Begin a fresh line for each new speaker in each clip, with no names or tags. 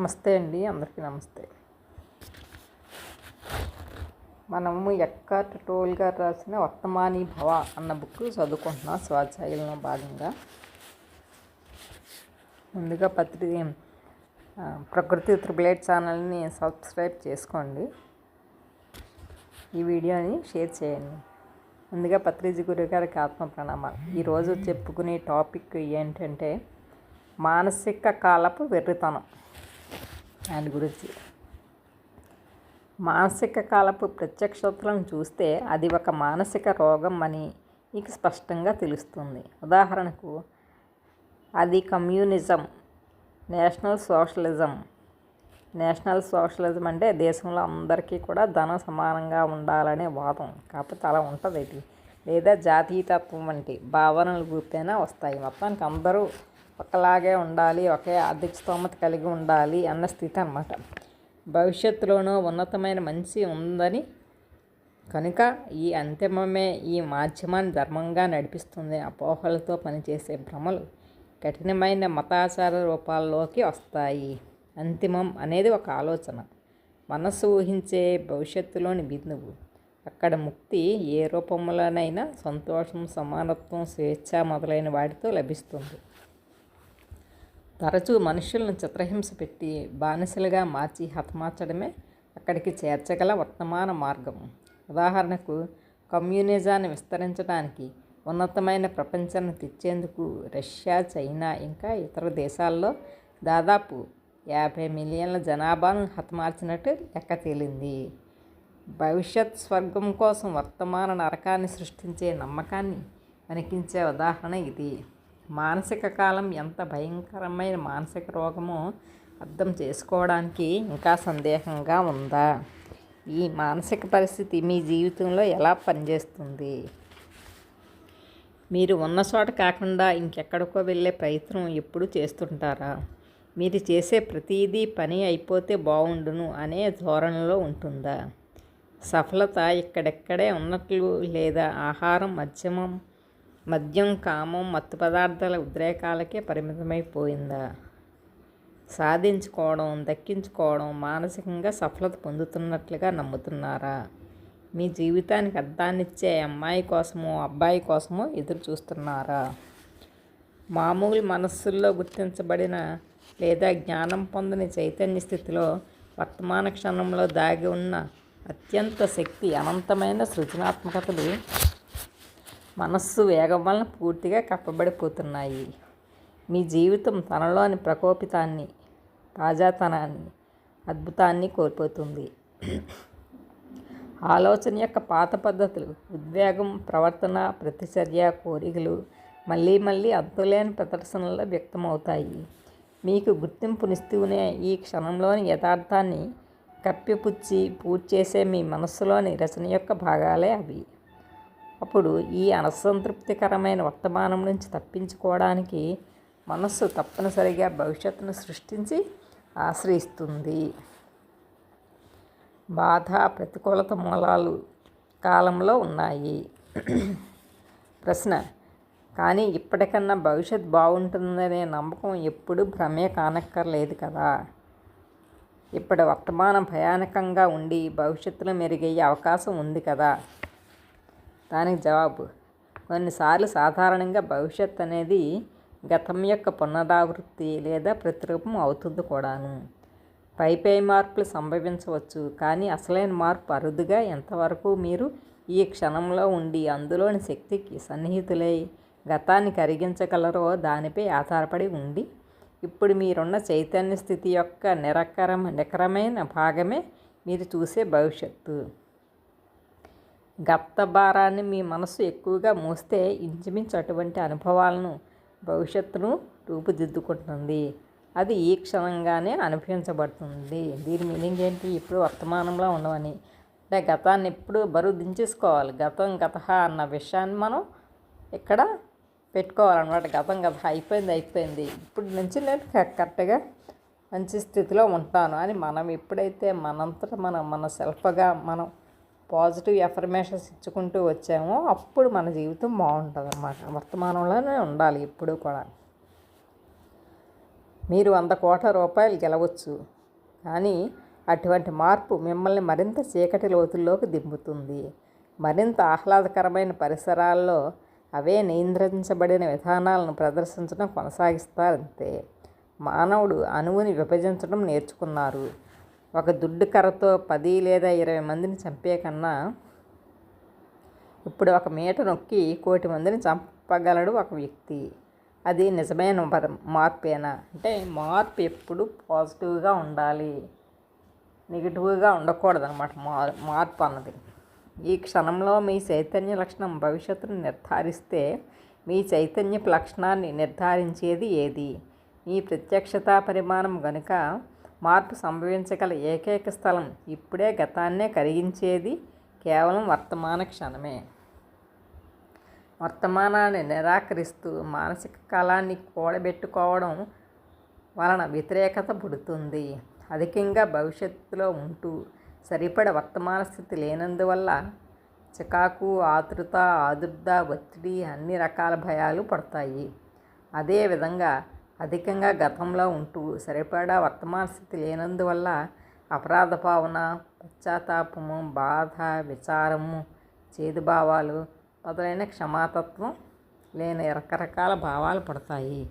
నమస్తే అండి అందరికీ నమస్తే. మనము ఎక్కార్ట్ టోల్ గారు రాసిన వర్తమాని భవ అన్న బుక్ చదువుకుంటున్నాం స్వాధ్యాయంలో భాగంగా. ముందుగా పత్రి ప్రకృతి త్రిబులేట్ ఛానల్ని సబ్స్క్రైబ్ చేసుకోండి. ఈ వీడియోని షేర్ చేయండి. ముందుగా పత్రిజీ గురువు గారికి ఆత్మ ప్రణామాలు. ఈరోజు చెప్పుకునే టాపిక్ ఏంటంటే మానసిక కాలపు వెర్రితనం. దాని గురించి. మానసిక కాలపు ప్రత్యక్షతలను చూస్తే అది ఒక మానసిక రోగం అని మీకు స్పష్టంగా తెలుస్తుంది. ఉదాహరణకు అది communism national socialism. National socialism అంటే దేశంలో అందరికీ కూడా ధనం సమానంగా ఉండాలనే వాదం. కాకపోతే అలా ఉంటుంది ఇది లేదా జాతీయతత్వం వంటి భావనలు గుర్తైనా వస్తాయి. మొత్తానికి అందరూ ఒకలాగే ఉండాలి ఒకే ఆర్థిక స్తోమత కలిగి ఉండాలి అన్న స్థితి అన్నమాట. భవిష్యత్తులోనూ ఉన్నతమైన మంచి ఉందని కనుక ఈ అంతిమమే ఈ మాధ్యమాన్ని ధర్మంగా నడిపిస్తుంది. అపోహలతో పనిచేసే భ్రమలు కఠినమైన మతాచార రూపాల్లోకి వస్తాయి. అంతిమం అనేది ఒక ఆలోచన. మనస్సు ఊహించే భవిష్యత్తులోని బిందువు. అక్కడ ముక్తి ఏ రూపంలోనైనా సంతోషం సమానత్వం స్వేచ్ఛ మొదలైన వాటితో లభిస్తుంది. తరచూ మనుషులను చిత్రహింస పెట్టి బానిసలుగా మార్చి హతమార్చడమే అక్కడికి చేర్చగల వర్తమాన మార్గం. ఉదాహరణకు కమ్యూనిజాన్ని విస్తరించడానికి ఉన్నతమైన ప్రపంచాన్ని తెచ్చేందుకు రష్యా చైనా ఇంకా ఇతర దేశాల్లో దాదాపు యాభై మిలియన్ల జనాభాను హతమార్చినట్టు లెక్క తేలింది. భవిష్యత్ స్వర్గం కోసం వర్తమాన నరకాన్ని సృష్టించే నమ్మకాన్ని వణికించే ఉదాహరణ ఇది. మానసిక కాలం ఎంత భయంకరమైన మానసిక రోగమో అర్థం చేసుకోవడానికి ఇంకా సందేహంగా ఉందా? ఈ మానసిక పరిస్థితి మీ జీవితంలో ఎలా పనిచేస్తుంది? మీరు ఉన్న చోట కాకుండా ఇంకెక్కడికో వెళ్ళే ప్రయత్నం ఎప్పుడు చేస్తుంటారా? మీరు చేసే ప్రతిదీ పని అయిపోతే బాగుండును అనే ధోరణిలో ఉంటుందా? సఫలత ఇక్కడెక్కడే ఉన్నట్లు లేదా ఆహారం మధ్యమం మద్యం కామం మత్తు పదార్థాల ఉద్రేకాలకే పరిమితమైపోయిందా? సాధించుకోవడం దక్కించుకోవడం మానసికంగా సఫలత పొందుతున్నట్లుగా నమ్ముతున్నారా? మీ జీవితానికి అర్థాన్నిచ్చే అమ్మాయి కోసమో అబ్బాయి కోసమో ఎదురు చూస్తున్నారా మామూలు మనస్సుల్లో గుర్తించబడిన లేదా జ్ఞానం పొందని చైతన్య స్థితిలో వర్తమాన క్షణంలో దాగి ఉన్న అత్యంత శక్తి అనంతమైన సృజనాత్మకతలు మనస్సు వేగం వలన పూర్తిగా కప్పబడిపోతున్నాయి. మీ జీవితం తనలోని ప్రకోపితాన్ని తాజాతనాన్ని అద్భుతాన్ని కోల్పోతుంది. ఆలోచన యొక్క పాత పద్ధతులు ఉద్వేగం ప్రవర్తన ప్రతిచర్య కోరికలు మళ్ళీ మళ్ళీ అంతులేని ప్రదర్శనలో వ్యక్తమవుతాయి. మీకు గుర్తింపునిస్తూనే ఈ క్షణంలోని యథార్థాన్ని కప్పిపుచ్చి పూర్తి చేసే మీ మనస్సులోని రచన యొక్క భాగాలే అవి. అప్పుడు ఈ అసంతృప్తికరమైన వర్తమానం నుంచి తప్పించుకోవడానికి మనస్సు తప్పనిసరిగా భవిష్యత్తును సృష్టించి ఆశ్రయిస్తుంది. బాధ ప్రతికూలత మూలాలు కాలంలో ఉన్నాయి. ప్రశ్న కానీ ఇప్పటికన్నా భవిష్యత్ బాగుంటుందనే నమ్మకం ఎప్పుడు భ్రమే కానక్కర్లేదు కదా? ఇప్పటి వర్తమానం భయానకంగా ఉండి భవిష్యత్తులో మెరుగయ్యే అవకాశం ఉంది కదా? దానికి జవాబు. కొన్నిసార్లు సాధారణంగా భవిష్యత్ అనేది గతం యొక్క పునరావృత్తి లేదా ప్రతిరూపం అవుతుంది కూడాను. పైపై మార్పులు సంభవించవచ్చు కానీ అసలైన మార్పు అరుదుగా ఎంతవరకు మీరు ఈ క్షణంలో ఉండి అందులోని శక్తికి సన్నిహితులై గతాన్ని కరిగించగలరో దానిపై ఆధారపడి ఉండి ఇప్పుడు మీరున్న చైతన్య స్థితి యొక్క నిరకరం నికరమైన భాగమే మీరు చూసే భవిష్యత్తు. గత భారాన్ని మీ మనసు ఎక్కువగా మోస్తే ఇంచుమించు అటువంటి అనుభవాలను భవిష్యత్తును రూపుదిద్దుకుంటుంది. అది ఈ క్షణంగానే అనుభవించబడుతుంది. దీని మీనింగ్ ఏంటి? ఇప్పుడు వర్తమానంలో ఉండవని అంటే గతాన్ని ఎప్పుడు బరువు దించేసుకోవాలి. గతం గత అన్న విషయాన్ని మనం ఇక్కడ పెట్టుకోవాలన్నమాట. గతం గత అయిపోయింది అయిపోయింది. ఇప్పుడు నుంచి నేను కరెక్ట్గా మంచి స్థితిలో ఉంటాను అని మనం ఎప్పుడైతే మనంతట మనం మన సెల్ఫ్గా మనం పాజిటివ్ ఎఫర్మేషన్స్ ఇచ్చుకుంటూ వచ్చామో అప్పుడు మన జీవితం బాగుంటుంది అన్నమాట వర్తమానంలోనే ఉండాలి ఇప్పుడు కూడా. మీరు వంద కోట్ల రూపాయలు గెలవచ్చు కానీ అటువంటి మార్పు మిమ్మల్ని మరింత చీకటి లోతుల్లోకి దింపుతుంది. మరింత ఆహ్లాదకరమైన పరిసరాల్లో అవే నియంత్రించబడిన విధానాలను ప్రదర్శించడం కొనసాగిస్తారంతే. మానవుడు అణువుని విభజించడం నేర్చుకున్నారు. ఒక దుడ్డు కర్రతో పది లేదా ఇరవై మందిని చంపే కన్నా ఇప్పుడు ఒక మీట నొక్కి కోటి మందిని చంపగలడు ఒక వ్యక్తి. అది నిజమైన మార్పేనా? అంటే మార్పు ఎప్పుడు పాజిటివ్గా ఉండాలి. నెగిటివ్గా ఉండకూడదు అనమాట మార్పు అన్నది. ఈ క్షణంలో మీ చైతన్య లక్షణం భవిష్యత్తును నిర్ధారిస్తే మీ చైతన్యపు లక్షణాన్ని నిర్ధారించేది ఏది? మీ ప్రత్యక్షత పరిమాణం గనుక మార్పు సంభవించగల ఏకైక స్థలం ఇప్పుడే గతాన్నే కరిగించేది కేవలం వర్తమాన క్షణమే. వర్తమానాన్ని నిరాకరిస్తూ మానసిక కాలాన్ని కూడబెట్టుకోవడం వలన వ్యతిరేకత పుడుతుంది. అధికంగా భవిష్యత్తులో ఉంటూ సరిపడ వర్తమాన స్థితి లేనందువల్ల చికాకు ఆతృత ఆదుర్ద ఒత్తిడి అన్ని రకాల భయాలు పడతాయి. అదేవిధంగా అధికంగా గతంలో ఉంటూ సరిపడా వర్తమాన స్థితి లేనందువల్ల అపరాధ భావన పశ్చాత్తాపము బాధ విచారము చేదుభావాలు మొదలైన క్షమాతత్వం లేని రకరకాల భావాలు పడతాయి.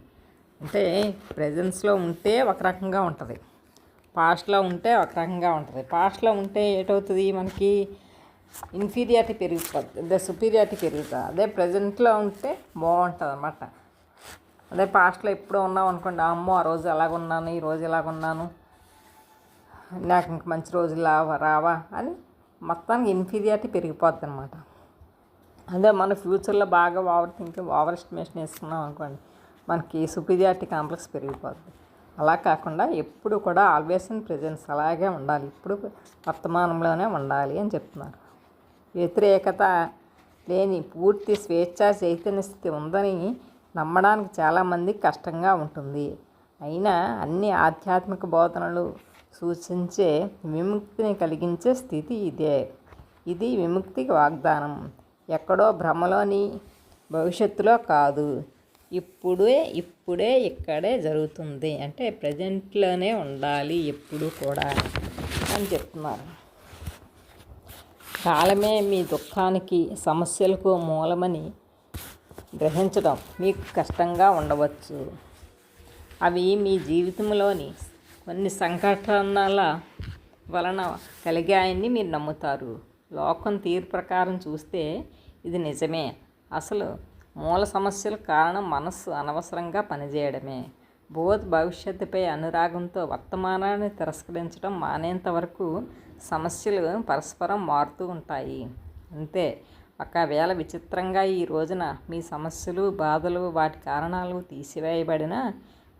అంటే ప్రజెన్స్లో ఉంటే ఒక రకంగా ఉంటుంది. పాస్ట్లో ఉంటే ఒక రకంగా ఉంటుంది. పాస్ట్లో ఉంటే ఏటవుతుంది? మనకి ఇన్ఫీరియారిటీ పెరుగుతుంది అదే సుపీరియారిటీ పెరుగుతుంది. అదే ప్రజెంట్లో ఉంటే బాగుంటుంది అన్నమాట అదే పాస్ట్లో ఎప్పుడో ఉన్నాం అనుకోండి అమ్మో ఆ రోజు ఎలాగున్నాను ఈ రోజు ఎలాగున్నాను నాకు ఇంక మంచి రోజులు రావా రావా అని మొత్తానికి ఇన్ఫీరియారిటీ పెరిగిపోద్ది అనమాట అదే మన ఫ్యూచర్లో బాగా ఓవర్ థింకింగ్ ఓవర్ ఎస్టిమేషన్ వేసుకున్నాం అనుకోండి మనకి సుపీరియారిటీ కాంప్లెక్స్ పెరిగిపోద్ది. అలా కాకుండా ఎప్పుడు కూడా ఆల్వేస్ ఇన్ ప్రజెన్స్ అలాగే ఉండాలి ఇప్పుడు వర్తమానంలోనే ఉండాలి అని చెప్తున్నారు. వ్యతిరేకత లేని పూర్తి స్వేచ్ఛ చైతన్య స్థితి ఉందని నమ్మడానికి చాలామంది కష్టంగా ఉంటుంది. అయినా అన్ని ఆధ్యాత్మిక బోధనలు సూచించే విముక్తిని కలిగించే స్థితి ఇదే. ఇది విముక్తికి వాగ్దానం. ఎక్కడో భ్రమలోని భవిష్యత్తులో కాదు. ఇప్పుడే ఇప్పుడే ఇక్కడే జరుగుతుంది. అంటే ప్రజెంట్లోనే ఉండాలి ఎప్పుడు కూడా అని చెప్తున్నారు. కాలమే మీ దుఃఖానికి సమస్యలకు మూలమని గ్రహించడం మీకు కష్టంగా ఉండవచ్చు. అవి మీ జీవితంలోని కొన్ని సంఘటనల వలన కలిగాయని మీరు నమ్ముతారు. లోకం తీరు ప్రకారం చూస్తే ఇది నిజమే. అసలు మూల సమస్యల కారణం మనస్సు అనవసరంగా పనిచేయడమే. బోధ్ భవిష్యత్తుపై అనురాగంతో వర్తమానాన్ని తిరస్కరించడం మానేంత వరకు సమస్యలు పరస్పరం మారుతూ ఉంటాయి. అంతే. ఒకవేళ విచిత్రంగా ఈ రోజున మీ సమస్యలు బాధలు వాటి కారణాలు తీసివేయబడిన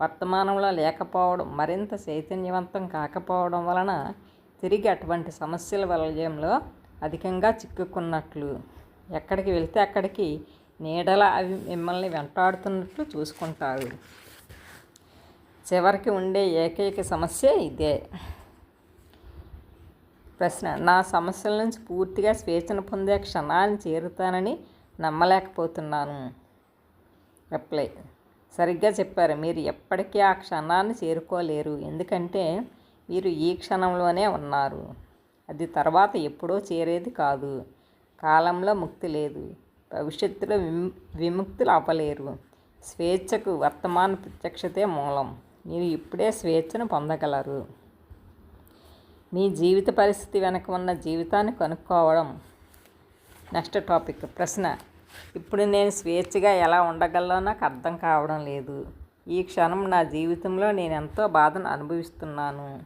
వర్తమానంలో లేకపోవడం మరింత చైతన్యవంతం కాకపోవడం వలన తిరిగి అటువంటి సమస్యల వలయంలో అధికంగా చిక్కుకున్నట్లు ఎక్కడికి వెళ్తే అక్కడికి నీడల అవి మిమ్మల్ని వెంటాడుతున్నట్లు చూసుకుంటారు. చివరికి ఉండే ఏకైక సమస్య ఇదే. ప్రశ్న నా సమస్యల నుంచి పూర్తిగా స్వేచ్ఛను పొందే క్షణాన్ని చేరుతానని నమ్మలేకపోతున్నాను. రిప్లై సరిగ్గా చెప్పారు. మీరు ఎప్పటికీ ఆ క్షణాన్ని చేరుకోలేరు. ఎందుకంటే మీరు ఈ క్షణంలోనే ఉన్నారు. అది తర్వాత ఎప్పుడో చేరేది కాదు. కాలంలో ముక్తి లేదు. భవిష్యత్తులో విము విముక్తులు అవ్వలేరు. స్వేచ్ఛకు వర్తమాన ప్రత్యక్షతే మూలం. మీరు ఇప్పుడే స్వేచ్ఛను పొందగలరు. మీ జీవిత పరిస్థితి వెనక ఉన్న జీవితాన్ని కనుక్కోవడం. నెక్స్ట్ టాపిక్ ప్రశ్న. ఇప్పుడు నేను స్వేచ్ఛగా ఎలా ఉండగలనో నాకు అర్థం కావడం లేదు. ఈ క్షణం నా జీవితంలో నేను ఎంతో బాధను అనుభవిస్తున్నాను.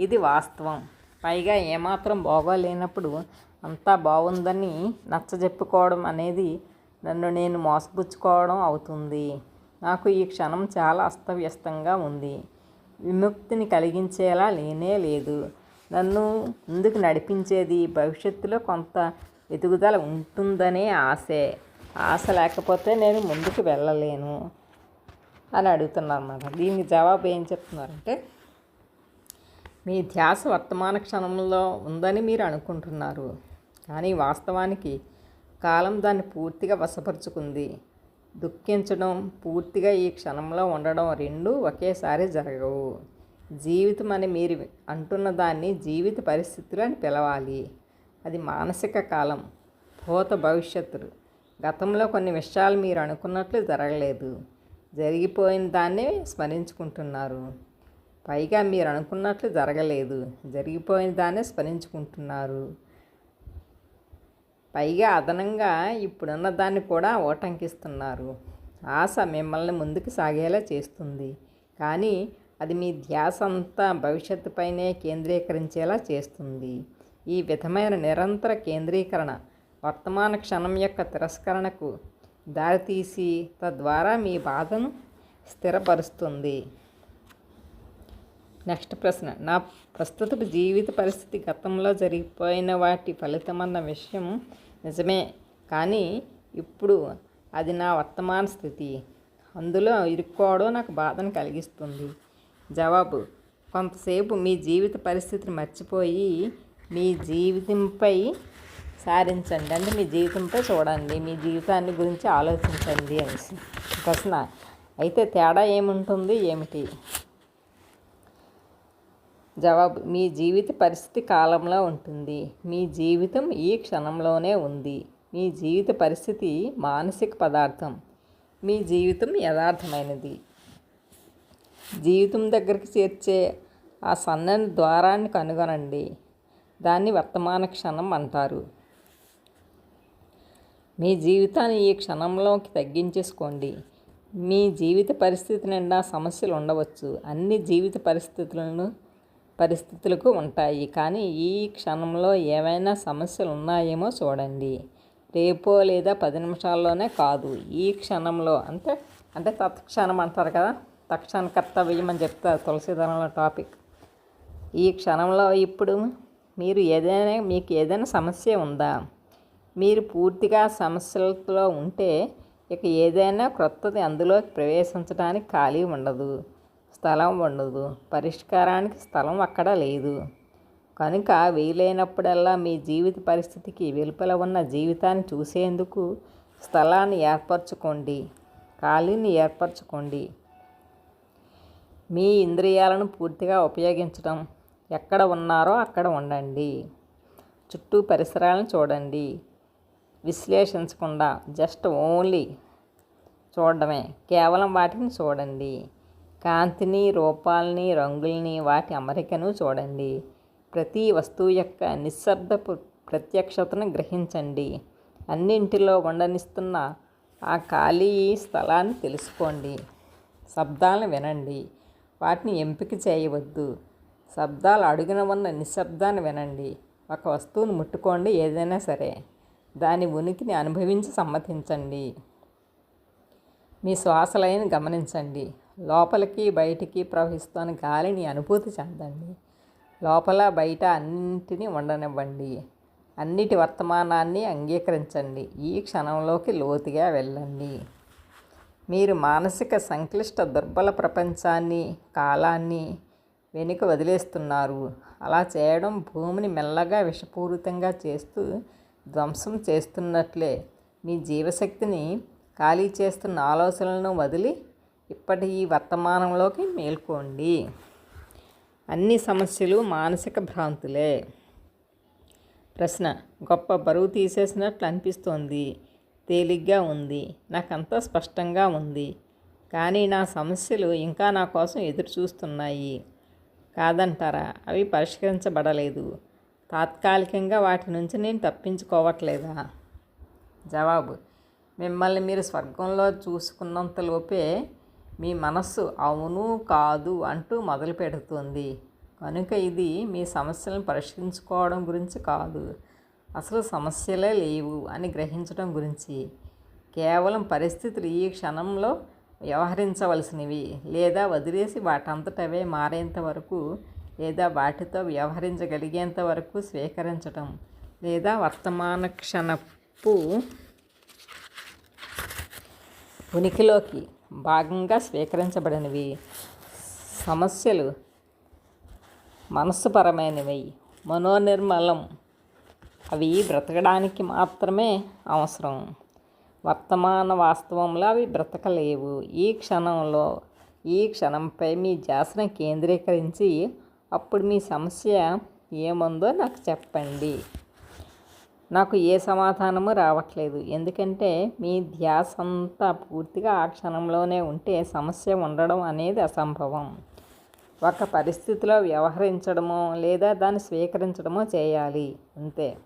ఇది వాస్తవం. పైగా ఏమాత్రం బాగోలేనప్పుడు అంతా బాగుందని నచ్చజెప్పుకోవడం అనేది నన్ను నేను మోసపుచ్చుకోవడం అవుతుంది. నాకు ఈ క్షణం చాలా అస్తవ్యస్తంగా ఉంది. విముక్తిని కలిగించేలా లేనే లేదు. నన్ను ముందుకు నడిపించేది భవిష్యత్తులో కొంత ఎదుగుదల ఉంటుందనే ఆశే. ఆశ లేకపోతే నేను ముందుకు వెళ్ళలేను అని అడుగుతున్నారు అన్నమాట దీనికి జవాబు ఏం చెప్తున్నారంటే మీ ధ్యాస వర్తమాన క్షణంలో ఉందని మీరు అనుకుంటున్నారు కానీ వాస్తవానికి కాలం దాన్ని పూర్తిగా వశపరుచుకుంది. దుఃఖించడం పూర్తిగా ఈ క్షణంలో ఉండడం రెండూ ఒకేసారి జరగవు. జీవితం అని మీరు అంటున్న దాన్ని జీవిత పరిస్థితులు అని పిలవాలి. అది మానసిక కాలం భూత భవిష్యత్తులు గతంలో కొన్ని విషయాలు మీరు అనుకున్నట్లు జరగలేదు. జరిగిపోయిన దాన్నే స్మరించుకుంటున్నారు. పైగా మీరు అనుకున్నట్లు జరగలేదు. జరిగిపోయిన దాన్నే స్మరించుకుంటున్నారు. పైగా అదనంగా ఇప్పుడున్న దాన్ని కూడా ఓటంకిస్తున్నారు. ఆశ మిమ్మల్ని ముందుకు సాగేలా చేస్తుంది. కానీ అది మీ ధ్యాస అంతా భవిష్యత్తుపైనే కేంద్రీకరించేలా చేస్తుంది. ఈ విధమైన నిరంతర కేంద్రీకరణ వర్తమాన క్షణం యొక్క తిరస్కరణకు దారితీసి తద్వారా మీ బాధను స్థిరపరుస్తుంది. నెక్స్ట్ ప్రశ్న. నా ప్రస్తుత జీవిత పరిస్థితి గతంలో జరిగిపోయిన వాటి ఫలితమన్న విషయం నిజమే కానీ ఇప్పుడు అది నా వర్తమాన స్థితి. అందులో ఇరుక్కోవడం నాకు బాధను కలిగిస్తుంది. జవాబు. కొంతసేపు మీ జీవిత పరిస్థితిని మర్చిపోయి మీ జీవితంపై సారించండి. అంటే మీ జీవితంపై చూడండి. మీ జీవితాన్ని గురించి ఆలోచించండి అనేసి. ప్రశ్న. అయితే తేడా ఏముంటుంది? ఏమిటి? జవాబు. మీ జీవిత పరిస్థితి కాలంలో ఉంటుంది. మీ జీవితం ఈ క్షణంలోనే ఉంది. మీ జీవిత పరిస్థితి మానసిక పదార్థం. మీ జీవితం యథార్థమైనది. జీవితం దగ్గరికి చేర్చే ఆ సన్నని ద్వారాన్ని కనుగొనండి. దాన్ని వర్తమాన క్షణం అంటారు. మీ జీవితాన్ని ఈ క్షణంలోకి తగ్గించేసుకోండి. మీ జీవిత పరిస్థితి నిండా సమస్యలు ఉండవచ్చు. అన్ని జీవిత పరిస్థితులను పరిస్థితులకు ఉంటాయి. కానీ ఈ క్షణంలో ఏమైనా సమస్యలు ఉన్నాయేమో చూడండి. రేపో లేదా పది నిమిషాల్లోనే కాదు. ఈ క్షణంలో. అంటే అంటే తత్క్షణం అంటారు కదా? తక్షణ కర్తవ్యం అని చెప్తారు తులసిధరంలో టాపిక్ ఈ క్షణంలో ఇప్పుడు మీరు ఏదైనా మీకు ఏదైనా సమస్య ఉందా? మీరు పూర్తిగా సమస్యలతో ఉంటే ఇక ఏదైనా క్రొత్తది అందులోకి ప్రవేశించడానికి ఖాళీ ఉండదు. స్థలం ఉండదు. పరిష్కారానికి స్థలం అక్కడ లేదు. కనుక వీలైనప్పుడల్లా మీ జీవిత పరిస్థితికి వెలుపల ఉన్న జీవితాన్ని చూసేందుకు స్థలాన్ని ఏర్పరచుకోండి. ఖాళీని ఏర్పరచుకోండి. మీ ఇంద్రియాలను పూర్తిగా ఉపయోగించడం ఎక్కడ ఉన్నారో అక్కడ ఉండండి. చుట్టూ పరిసరాలను చూడండి. విశ్లేషించకుండా జస్ట్ ఓన్లీ చూడడమే. కేవలం వాటిని చూడండి. కాంతిని రూపాలని రంగుల్ని వాటి అమరికను చూడండి. ప్రతి వస్తువు యొక్క నిశ్శబ్ద ప్రత్యక్షతను గ్రహించండి. అన్నింటిలో ఉండనిస్తున్న ఆ ఖాళీ స్థలాన్ని తెలుసుకోండి. శబ్దాలను వినండి. వాటిని ఎంపిక చేయవద్దు. శబ్దాలు అడుగున ఉన్న నిశ్శబ్దాన్ని వినండి. ఒక వస్తువును ముట్టుకోండి ఏదైనా సరే. దాని ఉనికిని అనుభవించి సమ్మతించండి. మీ శ్వాసలైన గమనించండి. లోపలికి బయటికి ప్రవహిస్తున్న గాలిని అనుభూతి చెందండి. లోపల బయట అన్నింటినీ ఉండనివ్వండి. అన్నిటి వర్తమానాన్ని అంగీకరించండి. ఈ క్షణంలోకి లోతుగా వెళ్ళండి. మీరు మానసిక సంక్లిష్ట దుర్బల ప్రపంచాన్ని కాలాన్ని వెనుక వదిలేస్తున్నారు. అలా చేయడం భూమిని మెల్లగా విషపూరితంగా చేస్తూ ధ్వంసం చేస్తున్నట్లే. మీ జీవశక్తిని ఖాళీ చేస్తున్న ఆలోచనలను వదిలి ఇప్పటి ఈ వర్తమానంలోకి మేల్కోండి. అన్ని సమస్యలు మానసిక భ్రాంతులే. ప్రశ్న గొప్ప బరువు తీసేసినట్లు అనిపిస్తోంది. తేలిగ్గా ఉంది. నాకంతా స్పష్టంగా ఉంది. కానీ నా సమస్యలు ఇంకా నా కోసం ఎదురు చూస్తున్నాయి కాదంటారా? అవి పరిష్కరించబడలేదు. తాత్కాలికంగా వాటి నుంచి నేను తప్పించుకోవట్లేదా? జవాబు. మిమ్మల్ని మీరు స్వర్గంలో చూసుకున్నంతలోపే మీ మనస్సు అవును కాదు అంటూ మొదలు పెడుతుంది కనుక ఇది మీ సమస్యలను పరిష్కరించుకోవడం గురించి కాదు. అసలు సమస్యలే లేవు అని గ్రహించడం గురించి కేవలం పరిస్థితులు ఈ క్షణంలో వ్యవహరించవలసినవి లేదా వదిలేసి వాటంతటవే మారేంత వరకు లేదా వాటితో వ్యవహరించగలిగేంత వరకు స్వీకరించటం లేదా వర్తమాన క్షణపు ఉనికిలోకి భాగంగా స్వీకరించబడినవి. సమస్యలు మనస్సుపరమైనవి. మనోనిర్మలం అవి బ్రతకడానికి మాత్రమే అవసరం. వర్తమాన వాస్తవంలో అవి బ్రతకలేవు. ఈ క్షణంలో ఈ క్షణంపై మీ ధ్యాసను కేంద్రీకరించి అప్పుడు మీ సమస్య ఏముందో నాకు చెప్పండి. నాకు ఏ సమాధానము రావట్లేదు. ఎందుకంటే మీ ధ్యాస అంతా పూర్తిగా ఆ క్షణంలోనే ఉంటే సమస్య ఉండడం అనేది అసంభవం. ఒక పరిస్థితిలో వ్యవహరించడమో లేదా దాన్ని స్వీకరించడమో చేయాలి. అంతే.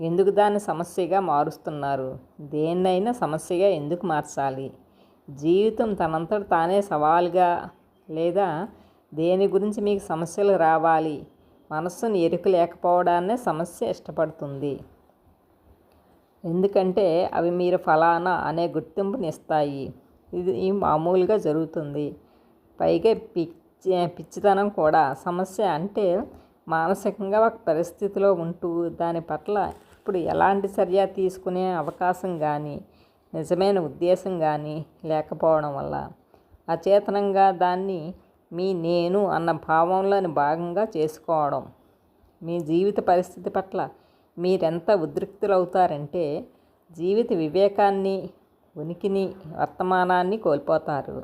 ఎందుకు దాన్ని సమస్యగా మారుస్తున్నారు? దేన్నైనా సమస్యగా ఎందుకు మార్చాలి? జీవితం తనంతట తానే సవాల్గా లేదా దేని గురించి మీకు సమస్యలు రావాలి? మనస్సును ఎరుక లేకపోవడాన్నే సమస్య ఇష్టపడుతుంది. ఎందుకంటే అవి మీరు ఫలానా అనే గుర్తింపునిస్తాయి. ఇది మామూలుగా జరుగుతుంది. పైగా పిచ్చి పిచ్చితనం కూడా. సమస్య అంటే మానసికంగా ఒక పరిస్థితిలో ఉంటూ దాని పట్ల ఇప్పుడు ఎలాంటి చర్య తీసుకునే అవకాశం కానీ నిజమైన ఉద్దేశం కానీ లేకపోవడం వల్ల అచేతనంగా దాన్ని మీ నేను అన్న భావంలోని భాగంగా చేసుకోవడం మీ జీవిత పరిస్థితి పట్ల మీరెంత ఉద్రిక్తులవుతారంటే జీవిత వివేకాన్ని ఉనికిని వర్తమానాన్ని కోల్పోతారు.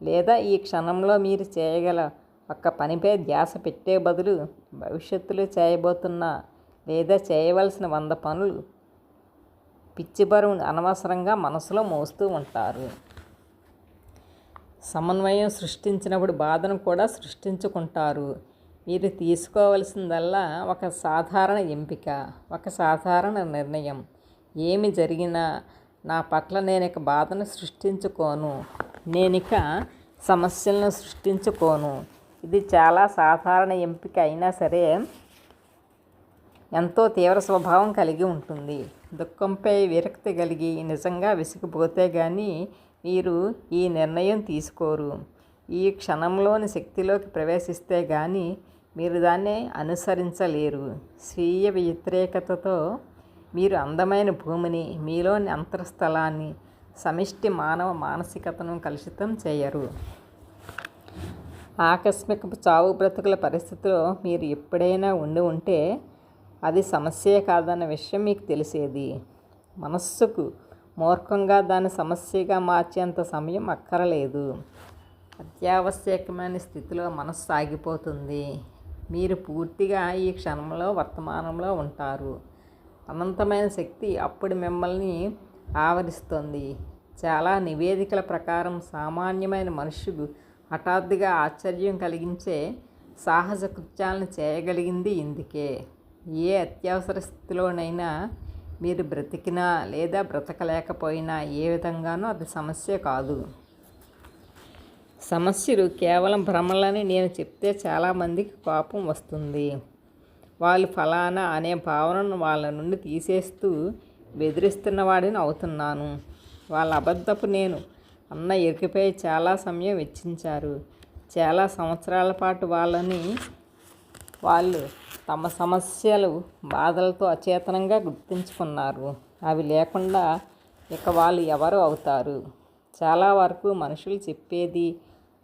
లేదా ఈ క్షణంలో మీరు చేయగల ఒక్క పనిపై ధ్యాస పెట్టే బదులు భవిష్యత్తులో చేయబోతున్న లేదా చేయవలసిన వంద పనులు. పిచ్చి అనవసరంగా మనసులో మోస్తూ ఉంటారు. సమన్వయం సృష్టించినప్పుడు బాధను కూడా సృష్టించుకుంటారు. మీరు తీసుకోవలసిందల్లా ఒక సాధారణ ఎంపిక ఒక సాధారణ నిర్ణయం. ఏమి జరిగినా నా పట్ల నేను ఇక బాధను సృష్టించుకోను. నేను ఇక సమస్యలను సృష్టించుకోను. ఇది చాలా సాధారణ ఎంపిక అయినా సరే ఎంతో తీవ్ర స్వభావం కలిగి ఉంటుంది. దుఃఖంపై విరక్తి కలిగి నిజంగా విసిగిపోతే కానీ మీరు ఈ నిర్ణయం తీసుకోరు. ఈ క్షణంలోని శక్తిలోకి ప్రవేశిస్తే కానీ మీరు దాన్ని అనుసరించలేరు. స్వీయ వ్యతిరేకతతో మీరు అందమైన భూమిని మీలోని అంతర్స్థలాన్ని సమిష్టి మానవ మానసికతను కలుషితం చేయరు. ఆకస్మిక చావు బ్రతుకుల పరిస్థితిలో మీరు ఎప్పుడైనా ఉండి ఉంటే అది సమస్యే కాదన్న విషయం మీకు తెలిసేది. మనస్సుకు మూర్ఖంగా దాన్ని సమస్యగా మార్చేంత సమయం అక్కరలేదు. అత్యావశ్యకమైన స్థితిలో మనస్సు సాగిపోతుంది మీరు పూర్తిగా ఈ క్షణంలో వర్తమానంలో ఉంటారు. అనంతమైన శక్తి అప్పుడు మిమ్మల్ని ఆవరిస్తుంది. చాలా నివేదికల ప్రకారం సామాన్యమైన మనుషులు హఠాత్తుగా ఆశ్చర్యం కలిగించే సాహస కృత్యాలను చేయగలిగింది ఇందుకే. ఏ అత్యవసర స్థితిలోనైనా మీరు బ్రతికినా లేదా బ్రతకలేకపోయినా ఏ విధంగానూ అది సమస్య కాదు. సమస్యలు కేవలం భ్రమలని నేను చెప్తే చాలామందికి కోపం వస్తుంది. వాళ్ళు ఫలానా అనే భావనను వాళ్ళ నుండి తీసేస్తూ బెదిరిస్తున్న వాడిని అవుతున్నాను. వాళ్ళ అబద్ధపు నేను అన్న ఎరికపై చాలా సమయం వెచ్చించారు. చాలా సంవత్సరాల పాటు వాళ్ళని వాళ్ళు తమ సమస్యలు బాధలతో అచేతనంగా గుర్తించుకున్నారు. అవి లేకుండా ఇక వాళ్ళు ఎవరు అవుతారు? చాలా వరకు మనుషులు చెప్పేది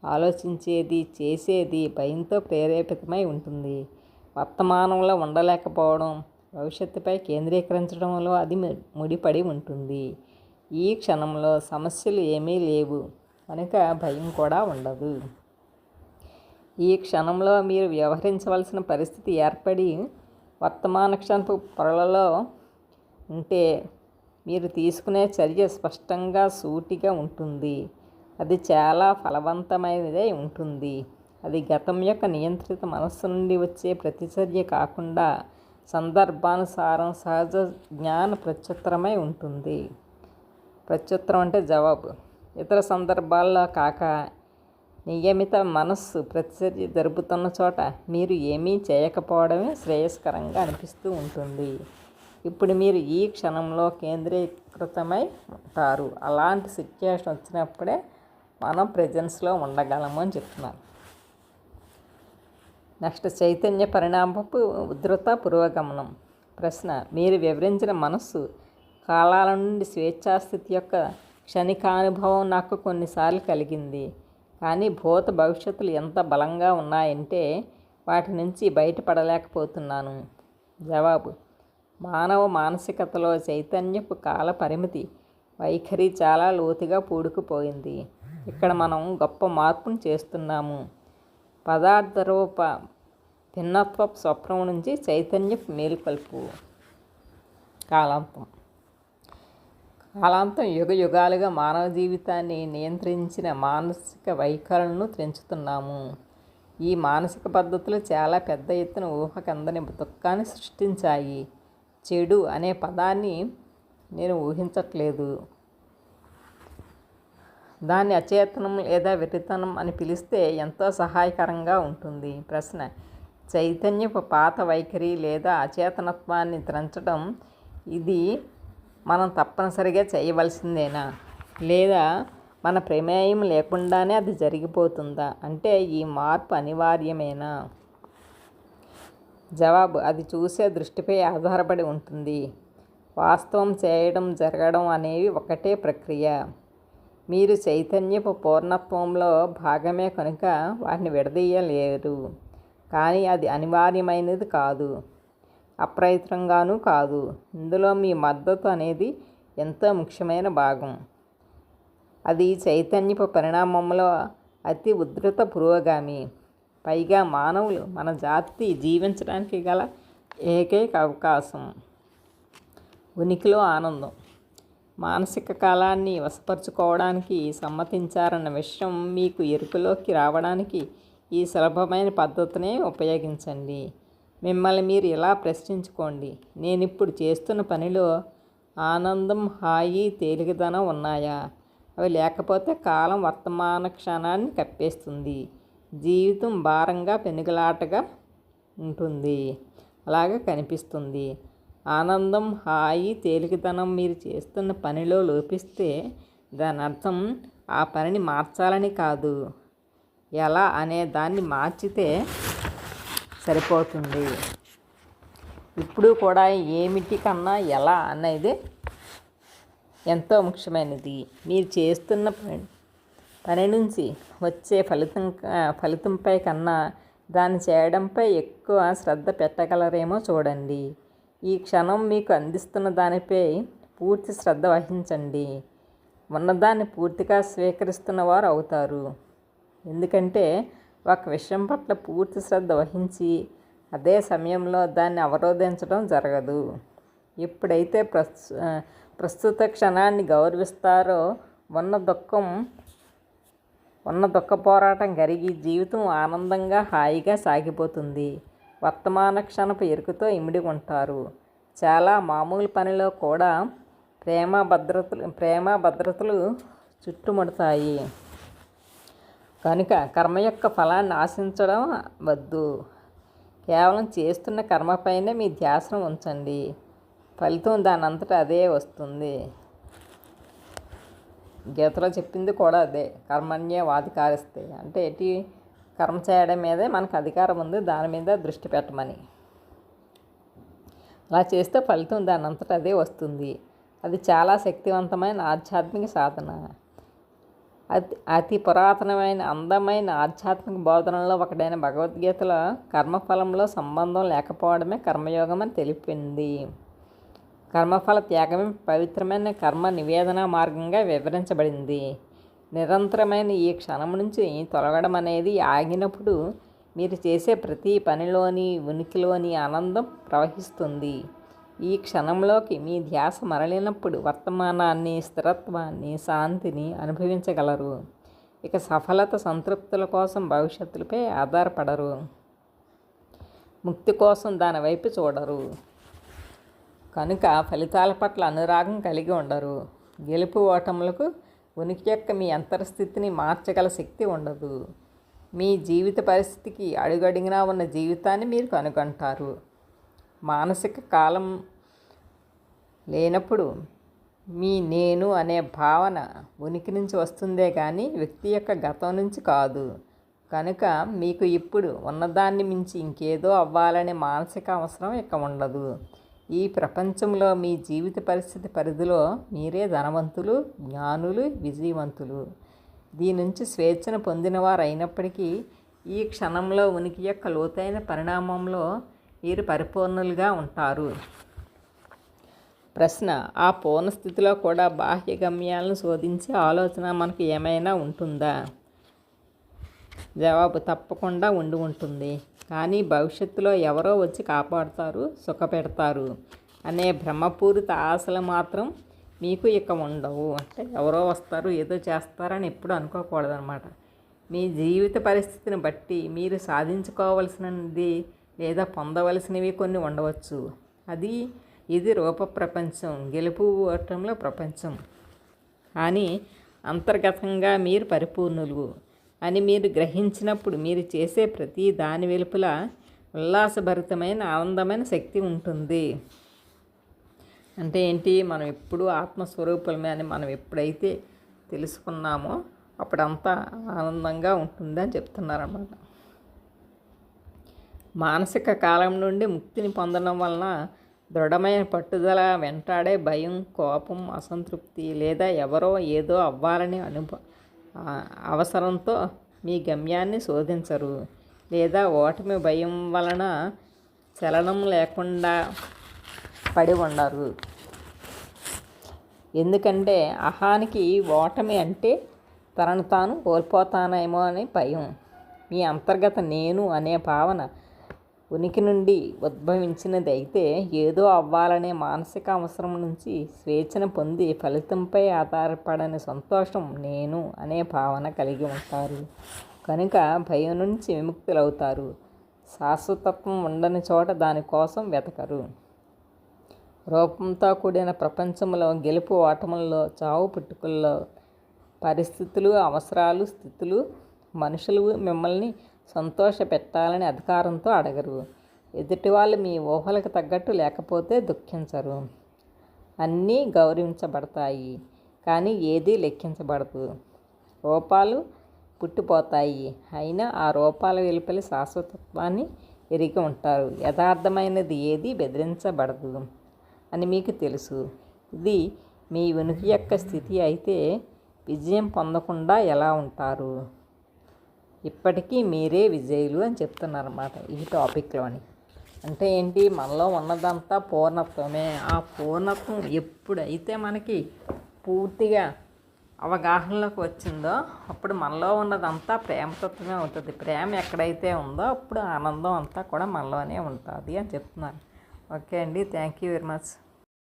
ఆలోచించేది చేసేది భయంతో ప్రేరేపితమై ఉంటుంది. వర్తమానంలో ఉండలేకపోవడం భవిష్యత్తుపై కేంద్రీకరించడంలో అది ముడిపడి ఉంటుంది. ఈ క్షణంలో సమస్యలు ఏమీ లేవు. కనుక భయం కూడా ఉండదు. ఈ క్షణంలో మీరు వ్యవహరించవలసిన పరిస్థితి ఏర్పడి వర్తమాన క్షణపు పొరలలో ఉంటే మీరు తీసుకునే చర్య స్పష్టంగా సూటిగా ఉంటుంది. అది చాలా ఫలవంతమైనదే ఉంటుంది. అది గతం యొక్క నియంత్రిత మనస్సు నుండి వచ్చే ప్రతిచర్య కాకుండా సందర్భానుసారం సహజ జ్ఞాన ప్రత్యుత్తరమై ఉంటుంది. ప్రత్యుత్తరం అంటే జవాబు. ఇతర సందర్భాల్లో కాక నియమిత మనస్సు ప్రతిచర్య జరుపుతున్న చోట మీరు ఏమీ చేయకపోవడమే శ్రేయస్కరంగా అనిపిస్తూ ఉంటుంది. ఇప్పుడు మీరు ఈ క్షణంలో కేంద్రీకృతమై ఉంటారు. అలాంటి సిచ్యుయేషన్ వచ్చినప్పుడే మనం ప్రజెన్స్లో ఉండగలము అని చెప్తున్నారు. నెక్స్ట్ చైతన్య పరిణామపు ఉధృత పురోగమనం. ప్రశ్న మీరు వివరించిన మనస్సు కాలాల నుండి స్వేచ్ఛాస్థితి యొక్క క్షణికానుభవం నాకు కొన్నిసార్లు కలిగింది. కానీ భూత భవిష్యత్తులు ఎంత బలంగా ఉన్నాయంటే వాటి నుంచి బయటపడలేకపోతున్నాను. జవాబు. మానవ మానసికతలో చైతన్యపు కాల పరిమితి వైఖరి చాలా లోతుగా పూడుకుపోయింది. ఇక్కడ మనం గొప్ప మార్పును చేస్తున్నాము. పదార్థ రూప భిన్నత్వ స్వప్నం నుంచి చైతన్య మేలుకొల్పు. కాలాంతం. కాలాంతం యుగ యుగాలుగా మానవ జీవితాన్ని నియంత్రించిన మానసిక వైఖరులను పెంచుతున్నాము ఈ మానసిక పద్ధతులు చాలా పెద్ద ఎత్తున ఊహకందని దుఃఖాన్ని సృష్టించాయి. చెడు అనే పదాన్ని నేను ఊహించట్లేదు. దాన్ని అచేతనం లేదా వెర్రితనం అని పిలిస్తే ఎంతో సహాయకరంగా ఉంటుంది. ప్రశ్న చైతన్యపు పాత వైఖరి లేదా అచేతనత్వాన్ని త్రంచడం ఇది మనం తప్పనిసరిగా చేయవలసిందేనా? లేదా మన ప్రమేయం లేకుండానే అది జరిగిపోతుందా? అంటే ఈ మార్పు అనివార్యమేనా? జవాబు అది చూసే దృష్టిపై ఆధారపడి ఉంటుంది. వాస్తవం చేయడం జరగడం అనేవి ఒకటే ప్రక్రియ. మీరు చైతన్యపు పూర్ణత్వంలో భాగమే కనుక వాటిని విడదీయలేరు. కానీ అది అనివార్యమైనది కాదు. అప్రయత్నంగానూ కాదు. ఇందులో మీ మద్దతు అనేది ఎంతో ముఖ్యమైన భాగం? అది చైతన్యపు పరిణామంలో అతి ఉధృత పురోగామి. పైగా మానవులు మన జాతి జీవించడానికి గల ఏకైక అవకాశం. ఉనికిలో ఆనందం. మానసిక కాలాన్ని వశపరుచుకోవడానికి సమ్మతించారన్న విషయం మీకు ఎరుకలోకి రావడానికి ఈ సులభమైన పద్ధతినే ఉపయోగించండి. మిమ్మల్ని మీరు ఇలా ప్రశ్నించుకోండి. నేను ఇప్పుడు చేస్తున్న పనిలో ఆనందం హాయి తేలికదనం ఉన్నాయా? అవి లేకపోతే కాలం వర్తమాన క్షణాన్ని కప్పేస్తుంది. జీవితం భారంగా పెనుగులాటగా ఉంటుంది. అలాగే కనిపిస్తుంది. ఆనందం హాయి తేలికతనం మీరు చేస్తున్న పనిలో లోపిస్తే దాని అర్థం ఆ పనిని మార్చాలని కాదు. ఎలా అనే దాన్ని మార్చితే సరిపోతుంది. ఇప్పుడు కూడా ఏమిటి కన్నా ఎలా అనేది ఎంతో ముఖ్యమైనది. మీరు చేస్తున్న పని పని నుంచి వచ్చే ఫలితం ఫలితంపై కన్నా దాన్ని చేయడంపై ఎక్కువ శ్రద్ధ పెట్టగలరేమో చూడండి. ఈ క్షణం మీకు అందిస్తున్న దానిపై పూర్తి శ్రద్ధ వహించండి. ఉన్నదాన్ని పూర్తిగా స్వీకరిస్తున్న వారు అవుతారు. ఎందుకంటే ఒక విషయం పట్ల పూర్తి శ్రద్ధ వహించి అదే సమయంలో దాన్ని అవరోధించడం జరగదు. ఎప్పుడైతే ప్రస్తు ప్రస్తుత క్షణాన్ని గౌరవిస్తారో ఉన్న దుఃఖం ఉన్న దుఃఖ పోరాటం కరిగి జీవితం ఆనందంగా హాయిగా సాగిపోతుంది. వర్తమాన క్షణపు ఎరుకుతో ఇమిడి ఉంటారు. చాలా మామూలు పనిలో కూడా ప్రేమ భద్రతలు ప్రేమ భద్రతలు చుట్టుముడతాయి. కనుక కర్మ యొక్క ఫలాన్ని ఆశించడం వద్దు. కేవలం చేస్తున్న కర్మపైనే మీ ధ్యాసను ఉంచండి. ఫలితం దానంతటా అదే వస్తుంది. గీతలో చెప్పింది కూడా అదే. కర్మణ్య వాధికారిస్తే అంటే ఏంటి కర్మ చేయడం మీదే మనకు అధికారం ఉంది. దాని మీద దృష్టి పెట్టమని. అలా చేస్తే ఫలితం దాని అదే వస్తుంది. అది చాలా శక్తివంతమైన ఆధ్యాత్మిక సాధన. అతి అతి పురాతనమైన అందమైన ఆధ్యాత్మిక బోధనలో ఒకటైన భగవద్గీతలో కర్మఫలంలో సంబంధం లేకపోవడమే కర్మయోగం అని తెలిపింది. కర్మఫల త్యాగమే పవిత్రమైన కర్మ నివేదన మార్గంగా వివరించబడింది. నిరంతరమైన ఈ క్షణం నుంచి తొలగడం అనేది ఆగినప్పుడు మీరు చేసే ప్రతి పనిలోని ఉనికిలోని ఆనందం ప్రవహిస్తుంది. ఈ క్షణంలోకి మీ ధ్యాస మరలినప్పుడు వర్తమానాన్ని స్థిరత్వాన్ని శాంతిని అనుభవించగలరు. ఇక సఫలత సంతృప్తుల కోసం భవిష్యత్తులపై ఆధారపడరు. ముక్తి కోసం దాని వైపు చూడరు. కనుక ఫలితాల పట్ల అనురాగం కలిగి ఉండరు. గెలుపు ఓటములకు ఉనికి యొక్క మీ అంతర్స్థితిని మార్చగల శక్తి ఉండదు. మీ జీవిత పరిస్థితికి అడుగడిగినా ఉన్న జీవితాన్ని మీరు కనుగొంటారు. మానసిక కాలం లేనప్పుడు మీ నేను అనే భావన ఉనికి నుంచి వస్తుందే కానీ వ్యక్తి యొక్క గతం నుంచి కాదు. కనుక మీకు ఇప్పుడు ఉన్నదాన్ని మించి ఇంకేదో అవ్వాలనే మానసిక అవసరం ఇక ఉండదు. ఈ ప్రపంచంలో మీ జీవిత పరిస్థితి పరిధిలో మీరే ధనవంతులు జ్ఞానులు విజయవంతులు. దీని నుంచి స్వేచ్ఛను పొందినవారు అయినప్పటికీ ఈ క్షణంలో ఉనికి యొక్క లోతైన పరిణామంలో మీరు పరిపూర్ణులుగా ఉంటారు. ప్రశ్న ఆ పూర్ణ స్థితిలో కూడా బాహ్య గమ్యాలను శోధించే ఆలోచన మనకు ఏమైనా ఉంటుందా? జవాబు తప్పకుండా ఉండి ఉంటుంది. కానీ భవిష్యత్తులో ఎవరో వచ్చి కాపాడుతారు సుఖపెడతారు అనే భ్రమపూరిత ఆశలు మాత్రం మీకు ఇక ఉండవు. అంటే ఎవరో వస్తారు ఏదో చేస్తారని ఎప్పుడు అనుకోకూడదనమాట మీ జీవిత పరిస్థితిని బట్టి మీరు సాధించుకోవలసినది లేదా పొందవలసినవి కొన్ని ఉండవచ్చు. అది ఇది రూప ప్రపంచం గెలుపు ఓటంలో ప్రపంచం. అని అంతర్గతంగా మీరు పరిపూర్ణులు అని మీరు గ్రహించినప్పుడు మీరు చేసే ప్రతి దాని వెలుపల ఉల్లాసభరితమైన ఆనందమైన శక్తి ఉంటుంది. అంటే ఏంటి? మనం ఎప్పుడు ఆత్మస్వరూపమే అని మనం ఎప్పుడైతే తెలుసుకున్నామో అప్పుడంతా ఆనందంగా ఉంటుందని చెప్తున్నారన్నమాట. మానసిక కాలం నుండి ముక్తిని పొందడం వలన దృఢమైన పట్టుదల వెంటాడే భయం కోపం అసంతృప్తి లేదా ఎవరో ఏదో అవ్వాలని అనుభ అవసరంతో మీ గమ్యాన్ని శోధించరు. లేదా ఓటమి భయం వలన చలనం లేకుండా పడి ఉండరు. ఎందుకంటే అహానికి ఓటమి అంటే తనను తాను కోల్పోతానేమో అని భయం. మీ అంతర్గత నేను అనే భావన ఉనికి నుండి ఉద్భవించినది అయితే ఏదో అవ్వాలనే మానసిక అవసరం నుంచి స్వేచ్ఛను పొంది ఫలితంపై ఆధారపడని సంతోషం నేను అనే భావన కలిగి ఉంటారు. కనుక భయం నుంచి విముక్తులవుతారు. శాశ్వతత్వం ఉండని చోట దానికోసం వెతకరు. రూపంతో కూడిన ప్రపంచంలో గెలుపు ఓటముల్లో చావు పుట్టుకల్లో పరిస్థితులు అవసరాలు స్థితులు మనుషులు మిమ్మల్ని సంతోష పెట్టాలని అధికారంతో అడగరు. ఎదుటి వాళ్ళు మీ ఊహలకు తగ్గట్టు లేకపోతే దుఃఖించరు. అన్నీ గౌరవించబడతాయి కానీ ఏదీ లెక్కించబడదు. రూపాలు పుట్టిపోతాయి. అయినా ఆ రూపాల వెలుపలి శాశ్వతత్వాన్ని ఎరిగి ఉంటారు. యథార్థమైనది ఏది బెదిరించబడదు అని మీకు తెలుసు. ఇది మీ ఉనికి యొక్క స్థితి అయితే విజయం పొందకుండా ఎలా ఉంటారు? ఇప్పటికీ మీరే విజయులు అని చెప్తున్నారన్నమాట ఈ టాపిక్లోని. అంటే ఏంటి? మనలో ఉన్నదంతా పూర్ణత్వమే. ఆ పూర్ణత్వం ఎప్పుడైతే మనకి పూర్తిగా అవగాహనలోకి వచ్చిందో అప్పుడు మనలో ఉన్నదంతా ప్రేమతత్వమే ఉంటుంది ప్రేమ ఎక్కడైతే ఉందో అప్పుడు ఆనందం అంతా కూడా మనలోనే ఉంటుంది అని చెప్తున్నారు. ఓకే అండి. Thank you very much.